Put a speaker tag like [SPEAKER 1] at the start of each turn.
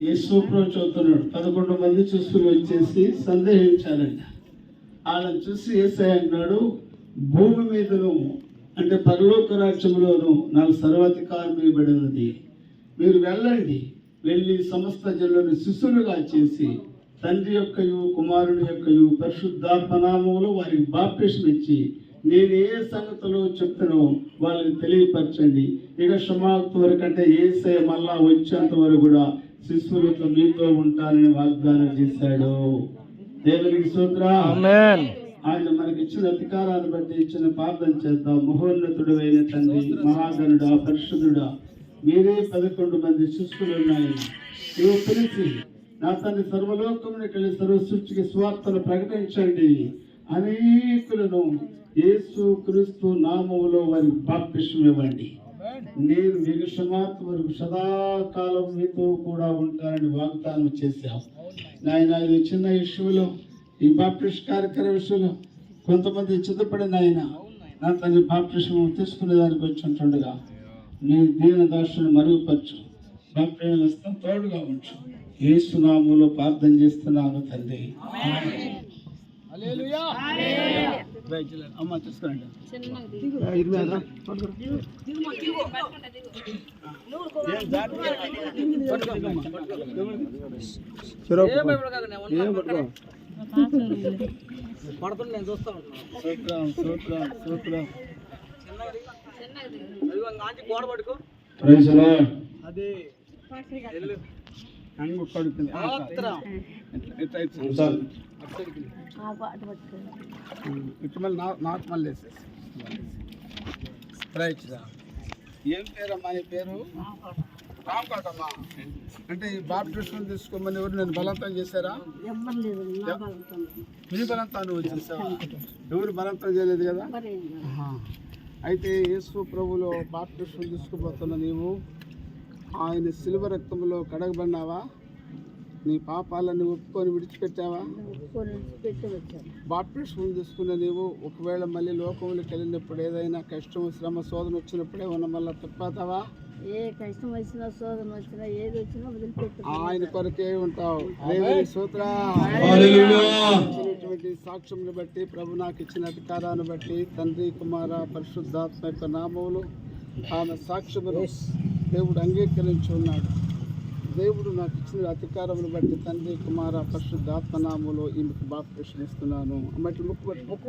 [SPEAKER 1] యేసుప్రభు చదువుతున్నాడు. పదకొండు మంది చూసుకుని వచ్చేసి సందేహించారంట వాళ్ళని చూసి ఏసై అంటున్నాడు భూమి మీదను అంటే పరలోక రాజ్యంలోను నాకు సర్వాధికారం ఇవ్వబడినది. మీరు వెళ్ళండి. వెళ్ళి సమస్త జల్లను శిష్యులుగా చేసి తండ్రి యొక్కయు కుమారుని యొక్కయు పరిశుద్ధాత్మనామంలో వారికి బాప్టిషన్ ఇచ్చి నేను ఏ సంగతిలో చెప్తానో వాళ్ళకి తెలియపరచండి. ఇక సమాప్తి వరకు అంటే ఏసై మళ్ళా వచ్చేంత వరకు కూడా శిశువులతో మీతో ఉంటానని వాగ్దానం చేశాడు. దేవునికి సూత్ర ఆయన మనకి ఇచ్చిన అధికారాన్ని బట్టి ఇచ్చిన ప్రార్థన చేద్దాం. మహోన్నతుడు అయిన తండ్రి మహాగణుడా పరిశుద్ధుడా మీరే పదకొండు మంది శిష్యులు ఉన్నాయి. పిలిచి నా తండ్రి సర్వలోకమునికి వెళ్ళి సర్వ సృష్టికి స్వార్థను ప్రకటించండి. అనేకులను యేసు క్రీస్తు నామములో వారి బాప్తిష్యం ఇవ్వండి. నేను విగషమాత్ వరకు సదాకాలం మీతో కూడా ఉంటానని వాగ్దానం చేశాం. నాయన ఇది చిన్న విషయంలో ఈ బాప్టిస్ట్ కార్యక్రమ విషయంలో కొంతమంది చిత్తపడిన ఆయన నా తల్లి బాప్టిస్ట్ తీసుకునే దానికి వచ్చి ఉంటుండగా నీ దీన దాసుని మరుగుపరచు. బాప్టిజం ఇస్తాం తోడుగా ఉంచు. ఏసునాములో ప్రార్థన చేస్తున్నాను తండ్రి. అమ్మ చూసుకోండి
[SPEAKER 2] పడుతుంది నేను చూస్తా ఉంటున్నాను గోడ పడుకో అది.
[SPEAKER 1] ఇటు మళ్ళీ నాకు మళ్ళీ వేసేసి రైట్ రా. ఏం పేరమ్మా నీ పేరు? రామకోటమ్మా అంటే ఈ బాప్టిస్టులు తీసుకోమని ఎవరు నేను బలవంతం చేశారా? మీ బలవంతం నువ్వు చేసావా? ఎవరు బలవంతం చేయలేదు కదా. అయితే యేసు ప్రభులో బాప్టిస్టులు తీసుకుపోతున్న నీవు ఆయన శిలువ రక్తంలో కడగబడినావా? నీ పాపాలను ఒప్పుకొని విడిచిపెట్టావా? బాప్టిస్టులు తీసుకున్న నీవు ఒకవేళ మళ్ళీ లోకంలోకి వెళ్ళినప్పుడు ఏదైనా కష్టం శ్రమ శోధన వచ్చినప్పుడు ఏమన్నా మళ్ళీ తప్పాతావా
[SPEAKER 3] ఏ కష్టం వచ్చినా శోధన వచ్చినా ఏది వచ్చినా వదిలిపెట్టు
[SPEAKER 1] ఆయన కొరకే ఉంటావు. సూత్ర. ఇచ్చినటువంటి సాక్ష్యం బట్టి ప్రభు నాకు ఇచ్చిన అధికారాన్ని బట్టి తండ్రి కుమార పరిశుద్ధాత్మ యొక్క నామములు ఆమె సాక్ష్యములు దేవుడు అంగీకరించి ఉన్నాడు దేవుడు నాకు ఇచ్చిన అధికారమును బట్టి తండ్రి కుమార పరిశుద్ధాత్మ నామములో ఈమెకు బాప్టిషన్ ఇస్తున్నాను. అమ్మటి ముక్కు పట్టు ముక్కు